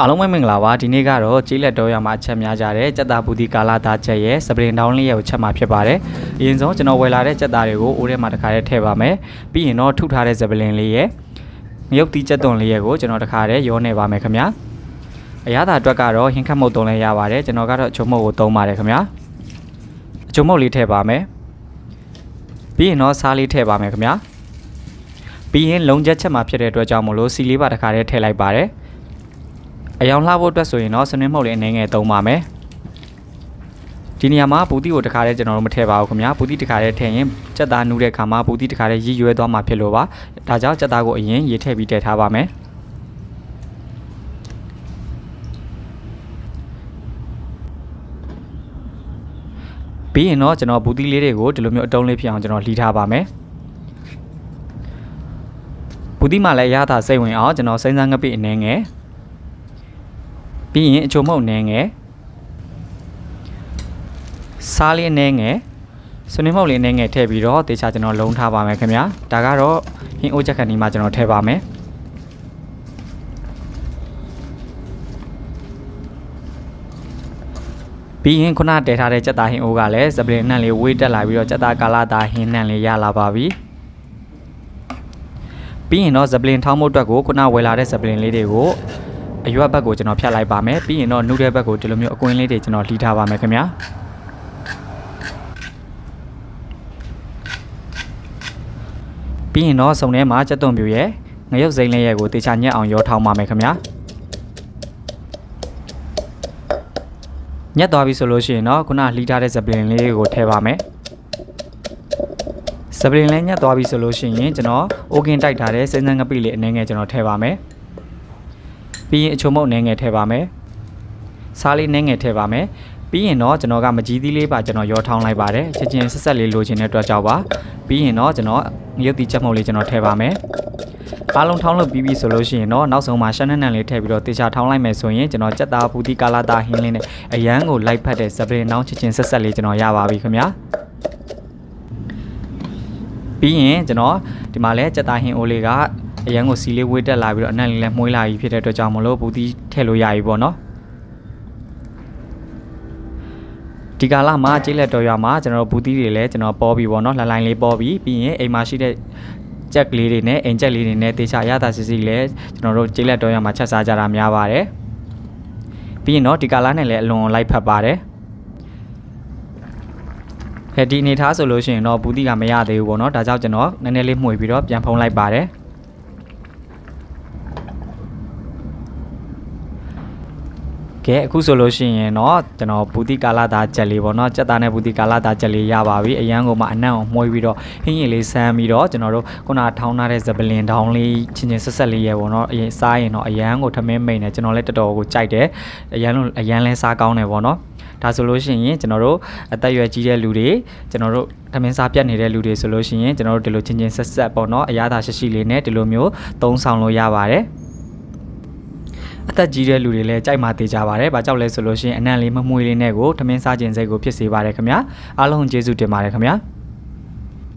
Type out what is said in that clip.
အားလုံးပဲမင်္ဂလာပါဒီနေ့ကတော့ကြေးလက်တော်ရမှာအချက်များကြတဲ့စက်သားဘူးဒီကာလာသားချက်ရဲ့စပရင်တောင်းလေးရဲ့ကိုချက်မှာဖြစ်ပါတယ်အရင်ဆုံးကျွန်တော်ဝယ်လာတဲ့စက်သားတွေကိုအိုးထဲမှာတစ်ခါတည်းထည့်ပါမယ်ပြီးရင်တော့ထုထားတဲ့စပလင်လေးရဲ့မြုပ်တီးချက်သွန်လေးရဲ့ကိုကျွန်တော်တစ်ခါတည်းရောနေပါမယ်ခင်ဗျာအရသာအတွက်ကတော့ဟင်းခတ်မုတ်တုံးလည်းရပါတယ်ကျွန်တော်ကတော့အချုံမုတ်ကိုသုံးပါတယ်ခင်ဗျာအချုံမုတ်လေးထည့်ပါမယ်ပြီးရင်တော့စားလေးထည့်ပါမယ်ခင်ဗျာပြီးရင်လုံချက်ချက်မှာဖြစ်တဲ့အတွက်ကြောင့်မလို့စီလေးပါတစ်ခါတည်းထည့်လိုက်ပါတယ် အယောင်လှဖို့အတွက်ဆိုရင်တော့စနစ်မှုတ်လေးအနေငယ်သုံးပါမယ်ဒီနေရာမှာဘူးတီကိုတခါတည်းကျွန်တော်တို့မထည့်ပါဘူးခင်ဗျာဘူးတီတခါတည်းထည့်ရင်စက်သားနူးတဲ့ခါမှာဘူးတီတခါတည်းရည်ရွယ်သွားမှာဖြစ်လို့ပါဒါကြောင့်စက်သားကိုအရင်ရေထည့်ပြီးတည်ထားပါမယ်ပြီးရင်တော့ကျွန်တော်ဘူးတီလေးတွေကိုဒီလိုမျိုးအတုံးလေးဖြစ်အောင်ကျွန်တော်လှီထားပါမယ်ဘူးတီမှလည်းရတာစိတ်ဝင်အောင်ကျွန်တော်စိမ့်စမ်းငပိအနေငယ် ပြီးရင်အချိုမုတ်နေငယ်စားလေးနေငယ်ဆွနေမုတ်လေးနေငယ်ထည့်ပြီးတော့တေချာကျွန်တော်လုံးထားပါမယ်ခင်ဗျာဒါကတော့ဟင်းအိုးချက်ခဏီမှာကျွန်တော်ထည့်ပါမယ်ပြီးရင်ခုနတည်ထားတဲ့ကြက်သားဟင်းအိုးကလည်းစပလင်နှံ့လေးဝေးတက်လာပြီးတော့ကြက်သားကာလာသားဟင်းနှံ့လေးရလာပါပြီပြီးရင်တော့စပလင်ထောင်းမှုအတွက်ကိုခုနဝယ်လာတဲ့စပလင်လေးတွေကို အရွက်ဘက်ကိုကျွန်တော်ဖြတ်လိုက်ပါမယ်ပြီးရင်တော့နုတဲ့ဘက်ကိုဒီလိုမျိုးအကွင်းလေးတွေကျွန်တော်လှီးထားပါမယ်ခင်ဗျာပြီးရင်တော့စုံထဲမှာကြက်သွန်ပြူရဲ့ငရုတ်စိမ့်လေးရဲ့ကိုတေချာညက်အောင်ရောထောင်းပါမယ်ခင်ဗျာညက်သွားပြီဆိုလို့ရှိရင်တော့ခုနလှီးထားတဲ့စပလင်လေးကိုထည့်ပါမယ်စပလင်လေးညက်သွားပြီဆိုလို့ရှိရင်ကျွန်တော်အိုကင်တိုက်ထားတဲ့စင်းစမ်းငပိလေးအနေငယ်ကျွန်တော်ထည့်ပါမယ် ပြီးရင်အချုံမုတ်အနေငယ်ထည့်ပါမယ်စားလေးအနေငယ်ထည့်ပါမယ်ပြီးရင်တော့ကျွန်တော်ကမကြီးသီးလေးပါကျွန်တော်ရောထောင်းလိုက်ပါတယ်ချက်ချင်းဆက်ဆက်လေးလိုချင်တဲ့အတွက်ကြောင့်ပါပြီးရင်တော့ကျွန်တော်ငရုတ်တီချက်မုတ်လေးကျွန်တော်ထည့်ပါမယ်အားလုံးထောင်းလို့ပြီးပြီဆိုလို့ရှိရင်တော့နောက်ဆုံးမှာရှမ်းနက်နန်လေးထည့်ပြီးတော့တေချာထောင်းလိုက်မယ်ဆိုရင်ကျွန်တော်ကြက်သားပူတီကာလာတာဟင်းလေးနဲ့အရန်ကိုလိုက်ဖက်တဲ့စပရင်နောင်းချက်ချင်းဆက်ဆက်လေးကျွန်တော်ရပါပြီခင်ဗျာပြီးရင်ကျွန်တော်ဒီမှာလဲကြက်သားဟင်းအိုးလေးက အရန်ကိုစီလေးဝေးတက်လာပြီးတော့အနံ့လေးလည်းမှုေးလာပြီဖြစ်တဲ့အတွက်ကြောင့်မလို့ပူတီထည့်လို့ရပြီပေါ့နော်ဒီကာလမှာကျေးလက်တော်ရွာမှာကျွန်တော်ဘူးတီးတွေလည်းကျွန်တော်ပေါ်ပြီပေါ့နော်လှလိုင်းလေးပေါ်ပြီပြီးရင်အိမ်မှာရှိတဲ့ကြက်ကလေးတွေနဲ့အိမ်ကြက်လေးတွေနဲ့တေချာရတာစစ်စစ်လည်းကျွန်တော်တို့ကျေးလက်တော်ရွာမှာချက်စားကြတာများပါတယ်ပြီးရင်တော့ဒီကာလနဲ့လည်းအလွန်လိုက်ဖက်ပါတယ်ဟဲ့ဒီအနေထားဆိုလို့ရှိရင်တော့ဘူးတီကမရသေးဘူးပေါ့နော်ဒါကြောင့်ကျွန်တော်နည်းနည်းလေးမှွေပြီးတော့ပြန်ဖုံးလိုက်ပါတယ် ကဲအခုဆိုလို့ရှိရင်တော့ကျွန်တော်ဘူတိကာလာသားချက်လေးပေါ့နော်စက်သားနဲ့ဘူတိကာလာသားချက်လေးရပါပြီအရန်ကိုမှအနံ့အောင်မှုေးပြီးတော့ဟင်းရင်လေးဆမ်းပြီးတော့ကျွန်တော်တို့ခုနထောင်းထားတဲ့ဇပလင်တောင်းလေးချင်းချင်းဆက်ဆက်လေးရပေါ့နော်အရင်စားရင်တော့အရန်ကိုထမင်းမိန်တယ်ကျွန်တော်လည်းတော်တော်ကိုကြိုက်တယ်အရန်လို့အရန်လဲစားကောင်းတယ်ပေါ့နော်ဒါဆိုလို့ရှိရင်ကျွန်တော်တို့အသက်အရွယ်ကြီးတဲ့လူတွေကျွန်တော်တို့ထမင်းစားပြတ်နေတဲ့လူတွေဆိုလို့ရှိရင်ကျွန်တော်တို့ဒီလိုချင်းချင်းဆက်ဆက်ပေါ့နော်အရသာရှိရှိလေးနဲ့ဒီလိုမျိုးသုံးဆောင်လို့ရပါတယ် အသက်ကြီးတဲ့လူတွေလည်းကြိုက်မှသေးကြပါတယ်။ဘာကြောင့်လဲဆိုလို့ရှိရင်အနံ့လေးမမွေးလေးနဲ့ကိုထမင်းစားခြင်းစိတ်ကိုဖြစ်စေပါတယ်ခင်ဗျာ။အားလုံးကျေးဇူးတင်ပါတယ်ခင်ဗျာ။